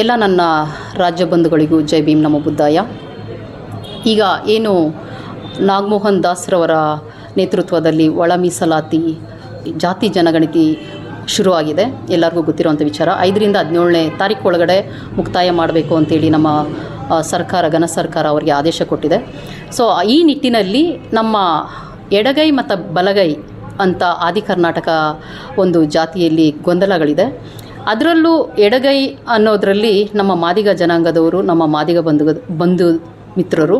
ಎಲ್ಲ ನನ್ನ ರಾಜ್ಯ ಬಂಧುಗಳಿಗೂ ಜೈ ಭೀಮ್, ನಮ್ಮ ಬುದ್ಧಾಯ ಈಗ ಏನು ನಾಗಮೋಹನ್ ದಾಸ್ರವರ ನೇತೃತ್ವದಲ್ಲಿ ಒಳ ಮೀಸಲಾತಿ ಜಾತಿ ಜನಗಣತಿ ಶುರುವಾಗಿದೆ ಎಲ್ಲರಿಗೂ ಗೊತ್ತಿರುವಂಥ ವಿಚಾರ. ಐದರಿಂದ ಹದಿನೇಳನೇ ತಾರೀಕು ಒಳಗಡೆ ಮುಕ್ತಾಯ ಮಾಡಬೇಕು ಅಂತೇಳಿ ನಮ್ಮ ಸರ್ಕಾರ, ಘನ ಸರ್ಕಾರ ಅವರಿಗೆ ಆದೇಶ ಕೊಟ್ಟಿದೆ. ಸೊ ಈ ನಿಟ್ಟಿನಲ್ಲಿ ನಮ್ಮ ಎಡಗೈ ಮತ್ತು ಬಲಗೈ ಅಂತ ಆದಿ ಕರ್ನಾಟಕ ಒಂದು ಜಾತಿಯಲ್ಲಿ ಗೊಂದಲಗಳಿದೆ. ಅದರಲ್ಲೂ ಎಡಗೈ ಅನ್ನೋದರಲ್ಲಿ ನಮ್ಮ ಮಾದಿಗ ಜನಾಂಗದವರು ನಮ್ಮ ಮಾದಿಗ ಬಂಧು ಬಂಧು ಮಿತ್ರರು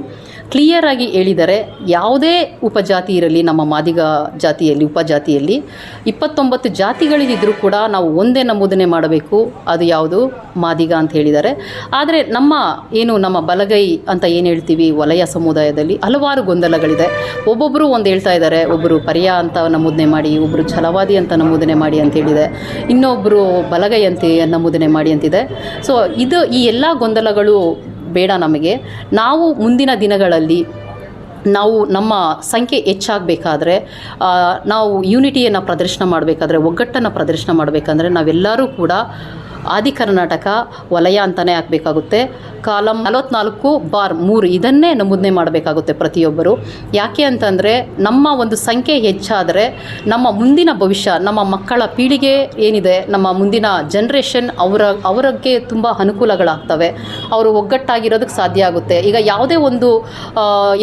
ಕ್ಲಿಯರಾಗಿ ಹೇಳಿದರೆ ಯಾವುದೇ ಉಪಜಾತಿ ಇರಲಿ, ನಮ್ಮ ಮಾದಿಗ ಜಾತಿಯಲ್ಲಿ, ಉಪಜಾತಿಯಲ್ಲಿ ಇಪ್ಪತ್ತೊಂಬತ್ತು ಜಾತಿಗಳಿದ್ದರೂ ಕೂಡ ನಾವು ಒಂದೇ ನಮೂದನೆ ಮಾಡಬೇಕು. ಅದು ಯಾವುದು? ಮಾದಿಗ ಅಂತ ಹೇಳಿದ್ದಾರೆ ಆದರೆ ನಮ್ಮ ಏನು ನಮ್ಮ ಬಲಗೈ ಅಂತ ಏನು ಹೇಳ್ತೀವಿ? ವಲಯ ಸಮುದಾಯದಲ್ಲಿ ಹಲವಾರು ಗೊಂದಲಗಳಿದೆ. ಒಬ್ಬೊಬ್ಬರು ಒಂದು ಹೇಳ್ತಾ ಇದ್ದಾರೆ, ಒಬ್ಬರು ಪರ್ಯ ಅಂತ ನಮೂದನೆ ಮಾಡಿ ಒಬ್ಬರು ಛಲವಾದಿ ಅಂತ ನಮೂದನೆ ಮಾಡಿ ಅಂತ ಹೇಳಿದೆ. ಇನ್ನೊಬ್ಬರು ಬಲಗೈ ಅಂತ ನಮೂದನೆ ಮಾಡಿ ಅಂತಿದೆ. ಸೊ ಇದು ಈ ಎಲ್ಲ ಗೊಂದಲಗಳು ಬೇಡ ನಮಗೆ. ನಾವು ಮುಂದಿನ ದಿನಗಳಲ್ಲಿ ನಾವು ನಮ್ಮ ಸಂಖ್ಯೆ ಹೆಚ್ಚಾಗಬೇಕಾದ್ರೆ ನಾವು ಯೂನಿಟಿಯನ್ನು ಪ್ರದರ್ಶನ ಮಾಡಬೇಕಾದ್ರೆ, ಒಗ್ಗಟ್ಟನ್ನು ಪ್ರದರ್ಶನ ಮಾಡಬೇಕಂದ್ರೆ ನಾವೆಲ್ಲರೂ ಕೂಡ ಆದಿ ಕರ್ನಾಟಕ ವಲಯ ಅಂತಲೇ ಹಾಕಬೇಕಾಗುತ್ತೆ. ಕಾಲಂ ನಲವತ್ನಾಲ್ಕು ಬಾರ್ ಮೂರು ಇದನ್ನೇ ನಮೂದನೆ ಮಾಡಬೇಕಾಗುತ್ತೆ ಪ್ರತಿಯೊಬ್ಬರು. ಯಾಕೆ ಅಂತಂದರೆ ನಮ್ಮ ಒಂದು ಸಂಖ್ಯೆ ಹೆಚ್ಚಾದರೆ ನಮ್ಮ ಮುಂದಿನ ಭವಿಷ್ಯ, ನಮ್ಮ ಮಕ್ಕಳ ಪೀಳಿಗೆ ಏನಿದೆ, ನಮ್ಮ ಮುಂದಿನ ಜನ್ರೇಷನ್ ಅವರ ಅವರಿಗೆ ತುಂಬ ಅನುಕೂಲಗಳಾಗ್ತವೆ. ಅವರು ಒಗ್ಗಟ್ಟಾಗಿರೋದಕ್ಕೆ ಸಾಧ್ಯ ಆಗುತ್ತೆ. ಈಗ ಯಾವುದೇ ಒಂದು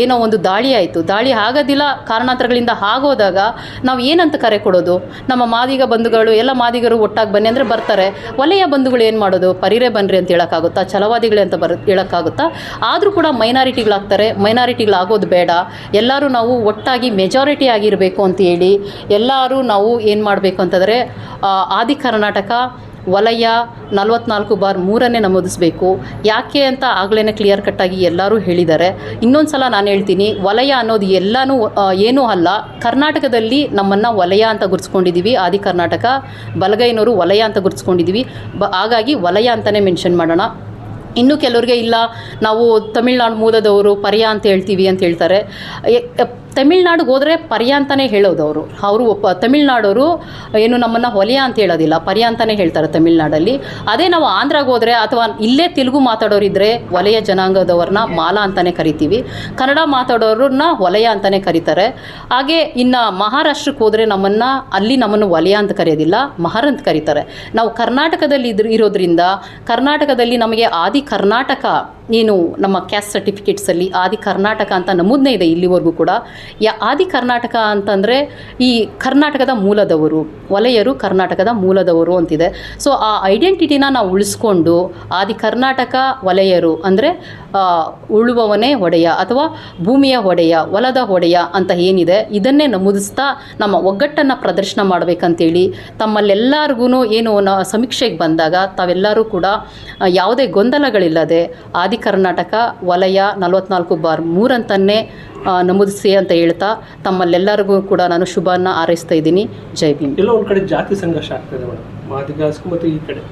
ಏನೋ ಒಂದು ದಾಳಿ ಆಯಿತು. ದಾಳಿ ಆಗೋದಿಲ್ಲ, ಕಾರಣಾಂತರಗಳಿಂದ ಆಗೋದಾಗ ನಾವು ಏನಂತ ಕರೆ ಕೊಡೋದು? ನಮ್ಮ ಮಾದಿಗ ಬಂಧುಗಳು, ಎಲ್ಲ ಮಾದಿಗರು ಒಟ್ಟಾಗಿ ಬನ್ನಿ ಅಂದರೆ ಬರ್ತಾರೆ. ವಲಯ ಬಂಧುಗಳು ಏನು ಮಾಡೋದು? ಪರಿರೆ ಬನ್ನಿರಿ ಅಂತ ಹೇಳೋಕ್ಕಾಗುತ್ತಾ? ಛಲವಾದಿಗಳೇ ಅಂತ ಬರ, ಹೇಳೋಕ್ಕಾಗುತ್ತಾ? ಆದರೂ ಕೂಡ ಮೈನಾರಿಟಿಗಳಾಗ್ತಾರೆ. ಮೈನಾರಿಟಿಗಳಾಗೋದು ಬೇಡ. ಎಲ್ಲರೂ ನಾವು ಒಟ್ಟಾಗಿ ಮೆಜಾರಿಟಿ ಆಗಿರಬೇಕು ಅಂತ ಹೇಳಿ, ಎಲ್ಲರೂ ನಾವು ಏನು ಮಾಡಬೇಕು ಅಂತಂದರೆ ಆದಿ ಕರ್ನಾಟಕ ವಲಯ ನಲವತ್ನಾಲ್ಕು ಬಾರ್ ಮೂರನ್ನೇ ನಮೂದಿಸಬೇಕು. ಯಾಕೆ ಅಂತ ಆಗಲೇ ಕ್ಲಿಯರ್ ಕಟ್ಟಾಗಿ ಎಲ್ಲರೂ ಹೇಳಿದ್ದಾರೆ. ಇನ್ನೊಂದು ಸಲ ನಾನು ಹೇಳ್ತೀನಿ, ವಲಯ ಅನ್ನೋದು ಎಲ್ಲನೂ ಏನೂ ಅಲ್ಲ. ಕರ್ನಾಟಕದಲ್ಲಿ ನಮ್ಮನ್ನು ವಲಯ ಅಂತ ಗುರುತಿಸ್ಕೊಂಡಿದ್ದೀವಿ ಆದಿ ಕರ್ನಾಟಕ ಬಲಗೈನವರು ವಲಯ ಅಂತ ಗುರುತಿಸ್ಕೊಂಡಿದ್ದೀವಿ ಬ, ಹಾಗಾಗಿ ವಲಯ ಅಂತಲೇ ಮೆನ್ಷನ್ ಮಾಡೋಣ. ಇನ್ನು ಕೆಲವರಿಗೆ ಇಲ್ಲ. ನಾವು ತಮಿಳ್ನಾಡು ಮೂಲದವರು ಪರ್ಯ ಅಂತ ಹೇಳ್ತೀವಿ ಅಂತ ಹೇಳ್ತಾರೆ. ತಮಿಳ್ನಾಡಿಗೆ ಹೋದರೆ ಪರ್ಯ ಅಂತಲೇ ಹೇಳೋದು ಅವರು. ಅವರು ಒಪ್ಪ ತಮಿಳ್ನಾಡವರು ಏನು ನಮ್ಮನ್ನು ಹೊಲೆಯ ಅಂತ ಹೇಳೋದಿಲ್ಲ ಪರ್ಯ ಅಂತಲೇ ಹೇಳ್ತಾರೆ ತಮಿಳ್ನಾಡಲ್ಲಿ. ಅದೇ ನಾವು ಆಂಧ್ರಾಗೆ ಹೋದರೆ ಅಥವಾ ಇಲ್ಲೇ ತೆಲುಗು ಮಾತಾಡೋರಿದ್ದರೆ ವಲಯ ಜನಾಂಗದವ್ರನ್ನ ಮಾಲಾ ಅಂತಲೇ ಕರಿತೀವಿ. ಕನ್ನಡ ಮಾತಾಡೋರನ್ನ ವಲಯ ಅಂತಲೇ ಕರೀತಾರೆ. ಹಾಗೆ ಇನ್ನು ಮಹಾರಾಷ್ಟ್ರಕ್ಕೆ ಹೋದರೆ ನಮ್ಮನ್ನು ಅಲ್ಲಿ ನಮ್ಮನ್ನು ವಲಯ ಅಂತ ಕರೆಯೋದಿಲ್ಲ, ಮಹರ್ ಅಂತ ಕರೀತಾರೆ. ನಾವು ಕರ್ನಾಟಕದಲ್ಲಿ ಇದ್ರ ಇರೋದ್ರಿಂದ ಕರ್ನಾಟಕದಲ್ಲಿ ನಮಗೆ ಆದಿ ಕರ್ನಾಟಕ ಏನು ನಮ್ಮ ಕ್ಯಾಸ್ಟ್ ಸರ್ಟಿಫಿಕೇಟ್ಸಲ್ಲಿ ಆದಿ ಕರ್ನಾಟಕ ಅಂತ ನಮೂದನೆ ಇದೆ ಇಲ್ಲಿವರೆಗೂ ಕೂಡ. ಯಾ ಆದಿ ಕರ್ನಾಟಕ ಅಂತಂದರೆ ಈ ಕರ್ನಾಟಕದ ಮೂಲದವರು, ವಲಯರು ಕರ್ನಾಟಕದ ಮೂಲದವರು ಅಂತಿದೆ. ಸೊ ಆ ಐಡೆಂಟಿಟಿನ ನಾವು ಉಳಿಸ್ಕೊಂಡು ಆದಿ ಕರ್ನಾಟಕ ವಲಯರು ಅಂದರೆ ಉಳುವವನೇ ಒಡೆಯ ಅಥವಾ ಭೂಮಿಯ ಒಡೆಯ, ಹೊಲದ ಒಡೆಯ ಅಂತ ಏನಿದೆ, ಇದನ್ನೇ ನಮೂದಿಸ್ತಾ ನಮ್ಮ ಒಗ್ಗಟ್ಟನ್ನು ಪ್ರದರ್ಶನ ಮಾಡಬೇಕಂತೇಳಿ ತಮ್ಮಲ್ಲೆಲ್ಲರಿಗೂ ಏನು ಸಮೀಕ್ಷೆಗೆ ಬಂದಾಗ ತಾವೆಲ್ಲರೂ ಕೂಡ ಯಾವುದೇ ಗೊಂದಲಗಳಿಲ್ಲದೆ ಆದಿ ಕರ್ನಾಟಕ ವಲಯ ನಲವತ್ನಾಲ್ಕು ಬಾರ್ ಮೂರಂತನ್ನೇ ನಮೂದಿಸಿ ಅಂತ ಹೇಳ್ತಾ ತಮ್ಮಲ್ಲೆಲ್ಲರಿಗೂ ಕೂಡ ನಾನು ಶುಭನ ಹಾರೈಸ್ತಾ ಇದ್ದೀನಿ. ಜೈ ಭೀಮ್. ಎಲ್ಲ ಒಂದು ಕಡೆ ಜಾತಿ ಸಂಘರ್ಷ ಆಗ್ತದೆ ಮೇಡಮ್. ಮತ್ತು ಈ ಕಡೆ.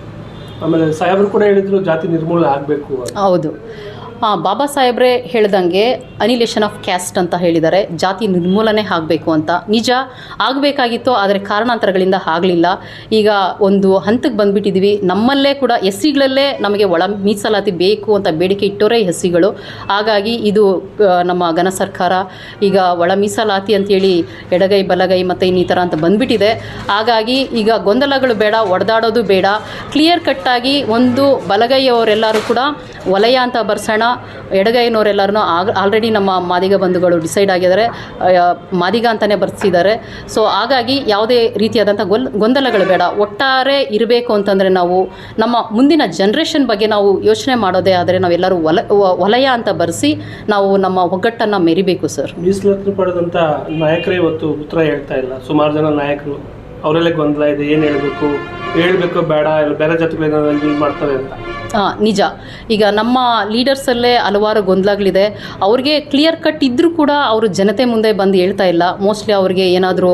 ಆಮೇಲೆ ಸಾಹೇಬರು ಕೂಡ ಹೇಳಿದ್ರು ಜಾತಿ ನಿರ್ಮೂಲನೆ ಆಗಬೇಕು ಹೌದು. ಬಾಬಾ ಸಾಹೇಬ್ರೆ ಹೇಳ್ದಂಗೆ ಅನಿಲೇಷನ್ ಆಫ್ ಕ್ಯಾಸ್ಟ್ ಅಂತ ಹೇಳಿದ್ದಾರೆ. ಜಾತಿ ನಿರ್ಮೂಲನೆ ಆಗಬೇಕು ಅಂತ. ನಿಜ, ಆಗಬೇಕಾಗಿತ್ತು, ಆದರೆ ಕಾರಣಾಂತರಗಳಿಂದ ಆಗಲಿಲ್ಲ. ಈಗ ಒಂದು ಹಂತಕ್ಕೆ ಬಂದುಬಿಟ್ಟಿದ್ದೀವಿ ನಮ್ಮಲ್ಲೇ ಕೂಡ ಎಸ್ ಸಿಗಳಲ್ಲೇ ನಮಗೆ ಒಳ ಮೀಸಲಾತಿ ಬೇಕು ಅಂತ ಬೇಡಿಕೆ ಇಟ್ಟೋರೇ ಎಸ್ ಸಿಗಳು ಹಾಗಾಗಿ ಇದು ನಮ್ಮ ಘನ ಸರ್ಕಾರ ಈಗ ಒಳ ಮೀಸಲಾತಿ ಅಂತೇಳಿ ಎಡಗೈ, ಬಲಗೈ ಮತ್ತು ಇನ್ನಿತರ ಅಂತ ಬಂದ್ಬಿಟ್ಟಿದೆ. ಹಾಗಾಗಿ ಈಗ ಗೊಂದಲಗಳು ಬೇಡ, ಒಡೆದಾಡೋದು ಬೇಡ. ಕ್ಲಿಯರ್ ಕಟ್ಟಾಗಿ ಒಂದು ಬಲಗೈಯವರೆಲ್ಲರೂ ಕೂಡ ವಲಯ ಅಂತ ಬರ್ಸೋಣ. ಎಡಗೈನವರೆಲ್ಲರೂ ಆಗ ಆಲ್ರೆಡಿ ನಮ್ಮ ಮಾದಿಗ ಬಂಧುಗಳು ಡಿಸೈಡ್ ಆಗಿದ್ದಾರೆ. ಮಾದಿಗ ಅಂತಲೇ ಬರ್ತಿದ್ದಾರೆ ಸೊ ಹಾಗಾಗಿ ಯಾವುದೇ ರೀತಿಯಾದಂಥ ಗೊಲ್ ಗೊಂದಲಗಳು ಬೇಡ. ಒಟ್ಟಾರೆ ಇರಬೇಕು ಅಂತಂದರೆ ನಾವು ನಮ್ಮ ಮುಂದಿನ ಜನ್ರೇಷನ್ ಬಗ್ಗೆ ನಾವು ಯೋಚನೆ ಮಾಡೋದೇ ಆದರೆ ನಾವೆಲ್ಲರೂ ವಲ ವಲಯ ಅಂತ ಬರೆಸಿ ನಾವು ನಮ್ಮ ಒಗ್ಗಟ್ಟನ್ನು ಮೆರಿಬೇಕು ಸರ್ ಮೀಸಲಾತಿ ಪಡೆದಂಥ ನಾಯಕರೇ ಇವತ್ತು ಉತ್ತರ ಹೇಳ್ತಾ ಇಲ್ಲ. ಸುಮಾರು ಜನ ನಾಯಕರು ಅವರೆಲ್ಲ ಗೊಂದಲ ಇದೆ, ಏನು ಹೇಳಬೇಕು, ಹೇಳ್ಬೇಕು ಬೇಡ ಇಲ್ಲ ಬೇರೆ ಜೊತೆಗಳು ಮಾಡ್ತಾರೆ ಅಂತ. ಹಾಂ, ನಿಜ. ಈಗ ನಮ್ಮ ಲೀಡರ್ಸಲ್ಲೇ ಹಲವಾರು ಗೊಂದಲಗಳಿದೆ. ಅವ್ರಿಗೆ ಕ್ಲಿಯರ್ ಕಟ್ ಇದ್ದರೂ ಕೂಡ ಅವರು ಜನತೆ ಮುಂದೆ ಬಂದು ಹೇಳ್ತಾ ಇಲ್ಲ. ಮೋಸ್ಟ್ಲಿ ಅವ್ರಿಗೆ ಏನಾದರೂ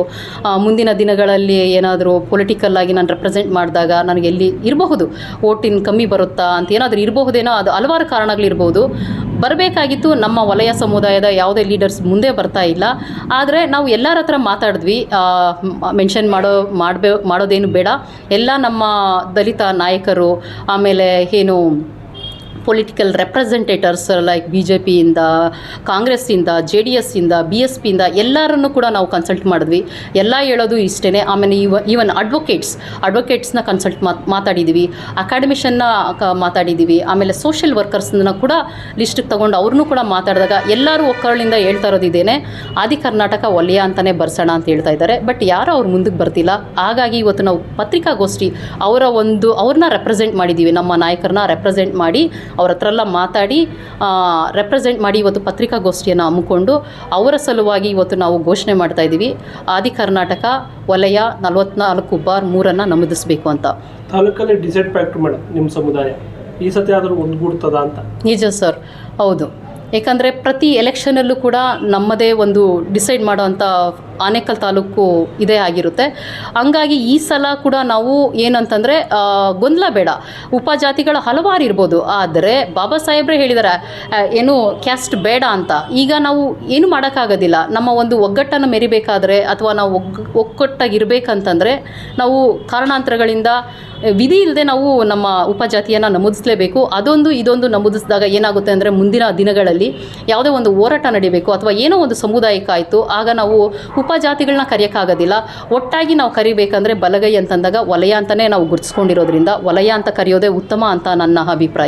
ಮುಂದಿನ ದಿನಗಳಲ್ಲಿ ಏನಾದರೂ ಪೊಲಿಟಿಕಲ್ ಆಗಿ ನಾನು ರೆಪ್ರೆಸೆಂಟ್ ಮಾಡಿದಾಗ ನನಗೆ ಎಲ್ಲಿ ಇರಬಹುದು? ಓಟಿನ ಕಮ್ಮಿ ಬರುತ್ತಾ ಅಂತ ಏನಾದರೂ ಇರಬಹುದೇನೋ ಅದು ಹಲವಾರು ಕಾರಣಗಳಿರ್ಬೋದು. ಬರಬೇಕಾಗಿತ್ತು. ನಮ್ಮ ವಲಯ ಸಮುದಾಯದ ಯಾವುದೇ ಲೀಡರ್ಸ್ ಮುಂದೆ ಬರ್ತಾ ಇಲ್ಲ. ಆದರೆ ನಾವು ಎಲ್ಲರ ಹತ್ರ ಮಾತಾಡಿದ್ವಿ. ಮೆನ್ಷನ್ ಮಾಡೋ, ಮಾಡಬೇ, ಮಾಡೋದೇನು ಬೇಡ. ಎಲ್ಲ ನಮ್ಮ ದಲಿತ ನಾಯಕರು, ಆಮೇಲೆ ಏನು political representators like B J ಪಿಯಿಂದ ಕಾಂಗ್ರೆಸ್ಸಿಂದ ಜೆ ಡಿ ಎಸ್ಸಿಂದ ಬಿ ಎಸ್ ಪಿಯಿಂದ ಎಲ್ಲರನ್ನು ಕೂಡ ನಾವು ಕನ್ಸಲ್ಟ್ ಮಾಡಿದ್ವಿ. ಎಲ್ಲ ಹೇಳೋದು ಇಷ್ಟೇ ಆಮೇಲೆ ಇವ ಈವನ್ ಅಡ್ವೊಕೇಟ್ಸ್ ಅಡ್ವೊಕೇಟ್ಸ್ನ ಕನ್ಸಲ್ಟ್ ಮಾತು ಮಾತಾಡಿದ್ದೀವಿ ಅಕಾಡೆಮಿಷನ್ನ ಕ ಮಾತಾಡಿದ್ದೀವಿ ಆಮೇಲೆ ಸೋಷಿಯಲ್ ವರ್ಕರ್ಸ್ನ ಕೂಡ ಲಿಸ್ಟಿಗೆ ತೊಗೊಂಡು ಅವ್ರನ್ನೂ ಕೂಡ ಮಾತಾಡಿದಾಗ ಎಲ್ಲರೂ ಒಕ್ಕರಳಿಂದ ಹೇಳ್ತಾ ಇರೋದಿದ್ದೇನೆ ಆದಿ ಕರ್ನಾಟಕ ಒಲೆಯ ಅಂತಲೇ ಬರ್ಸೋಣ ಅಂತ ಹೇಳ್ತಾ ಇದ್ದಾರೆ. ಬಟ್ ಯಾರೂ ಅವ್ರು ಮುಂದಕ್ಕೆ ಬರ್ತಿಲ್ಲ. ಹಾಗಾಗಿ ಇವತ್ತು ನಾವು ಪತ್ರಿಕಾಗೋಷ್ಠಿ ಅವರ ಒಂದು ಅವ್ರನ್ನ ರೆಪ್ರೆಸೆಂಟ್ ಮಾಡಿದ್ದೀವಿ ನಮ್ಮ ನಾಯಕರನ್ನ ರೆಪ್ರೆಸೆಂಟ್ ಮಾಡಿ ಅವ್ರ ಹತ್ರ ಎಲ್ಲ ಮಾತಾಡಿ ರೆಪ್ರೆಸೆಂಟ್ ಮಾಡಿ ಇವತ್ತು ಪತ್ರಿಕಾಗೋಷ್ಠಿಯನ್ನು ಹಮ್ಮಿಕೊಂಡು ಅವರ ಸಲುವಾಗಿ ಇವತ್ತು ನಾವು ಘೋಷಣೆ ಮಾಡ್ತಾ ಇದ್ದೀವಿ. ಆದಿ ಕರ್ನಾಟಕ ವಲಯ ನಲವತ್ನಾಲ್ಕು ಬಾರ್ ಮೂರನ್ನು ನಮೂದಿಸಬೇಕು ಅಂತ. ತಾಲೂಕಲ್ಲಿ ಡಿಸೈಡ್ ಮೇಡಮ್ ನಿಮ್ಮ ಸಮುದಾಯ. ಈ ಸತಿ ಆದರೂ ಒಂದ್ಗೂಡ್ತದ ಅಂತ. ನಿಜ ಸರ್. ಹೌದು. ಏಕೆಂದರೆ ಪ್ರತಿ ಎಲೆಕ್ಷನಲ್ಲೂ ಕೂಡ ನಮ್ಮದೇ ಒಂದು ಡಿಸೈಡ್ ಮಾಡೋವಂಥ ಆನೇಕಲ್ ತಾಲೂಕು ಇದೇ ಆಗಿರುತ್ತೆ. ಹಂಗಾಗಿ ಈ ಸಲ ಕೂಡ ನಾವು ಏನಂತಂದರೆ ಗೊಂದಲ ಬೇಡ. ಉಪಜಾತಿಗಳ ಹಲವಾರು ಇರ್ಬೋದು. ಆದರೆ ಬಾಬಾ ಸಾಹೇಬ್ರೆ ಹೇಳಿದಾರೆ ಏನು ಕ್ಯಾಸ್ಟ್ ಬೇಡ ಅಂತ. ಈಗ ನಾವು ಏನು ಮಾಡೋಕ್ಕಾಗೋದಿಲ್ಲ. ನಮ್ಮ ಒಂದು ಒಗ್ಗಟ್ಟನ್ನು ಮೆರಿಬೇಕಾದ್ರೆ ಅಥವಾ ನಾವು ಒಗ್, ಒಗ್ಗಟ್ಟಾಗಿರ್ಬೇಕಂತಂದರೆ ನಾವು ಕಾರಣಾಂತರಗಳಿಂದ ವಿಧಿ ಇಲ್ಲದೆ ನಾವು ನಮ್ಮ ಉಪಜಾತಿಯನ್ನು ನಮೂದಿಸಲೇಬೇಕು. ಅದೊಂದು ಇದೊಂದು ನಮೂದಿಸಿದಾಗ ಏನಾಗುತ್ತೆ ಅಂದರೆ, ಮುಂದಿನ ದಿನಗಳಲ್ಲಿ ಯಾವುದೇ ಒಂದು ಹೋರಾಟ ನಡಿಬೇಕು ಅಥವಾ ಏನೋ ಒಂದು ಸಮುದಾಯಕ್ಕಾಯಿತು ಆಗ ನಾವು ಉಪಜಾತಿಗಳನ್ನ ಕರೆಯೋಕ್ಕಾಗೋದಿಲ್ಲ. ಒಟ್ಟಾಗಿ ನಾವು ಕರಿಬೇಕಂದ್ರೆ ಬಲಗೈ ಅಂತಂದಾಗ ವಲಯ ಅಂತಲೇ ನಾವು ಗುರುತಿಸ್ಕೊಂಡಿರೋದ್ರಿಂದ ವಲಯ ಅಂತ ಕರೆಯೋದೇ ಉತ್ತಮ ಅಂತ ನನ್ನ ಅಭಿಪ್ರಾಯ.